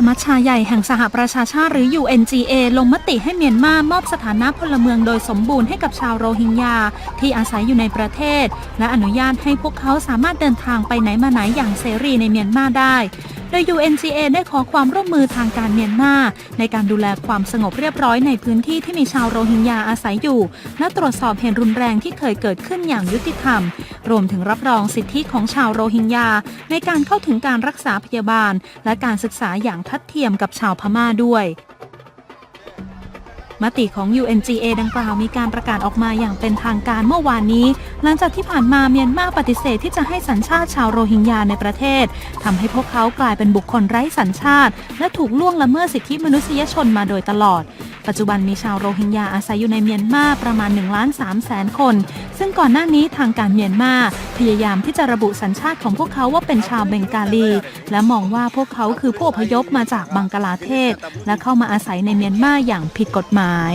สมัชชาใหญ่แห่งสหประชาชาติหรือ UNGA ลงมติให้เมียนมามอบสถานะพลเมืองโดยสมบูรณ์ให้กับชาวโรฮิงญาที่อาศัยอยู่ในประเทศ และอนุญาตให้พวกเขาสามารถเดินทางไปไหนมาไหนอย่างเสรีในเมียนมาได้ โดย UNGA ได้ขอความร่วมมือทางการเมียนมาในการดูแลความสงบเรียบร้อยในพื้นที่ที่มีชาวโรฮิงญาอาศัยอยู่ และตรวจสอบเหตุรุนแรงที่เคยเกิดขึ้นอย่างยุติธรรม รวมถึงรับรองสิทธิของชาวโรฮิงญาในการเข้าถึงการรักษาพยาบาล และการศึกษาอย่างทัดเทียมกับชาวพม่าด้วย มติของ UNGA ดังกล่าวมีการประกาศออกมาอย่างเป็นทางการเมื่อวานนี้ หลังจากที่ผ่านมาเมียนมาปฏิเสธที่จะให้สัญชาติชาวโรฮิงญาในประเทศทำให้พวกเขากลายเป็นบุคคลไร้สัญชาติ และถูกล่วงละเมิดสิทธิมนุษยชนมาโดยตลอด ปัจจุบันมีชาวโรฮิงญาอาศัยอยู่ในเมียนมาประมาณ1ล้าน3แสนคน ซึ่งก่อนหน้านี้ทางการเมียนมาพยายามที่จะระบุสัญชาติของพวกเขาว่าเป็นชาวเบงกาลี และมองว่าพวกเขาคือผู้อพยพมาจากบังกลาเทศ และเข้ามาอาศัยในเมียนมาอย่างผิดกฎหมาย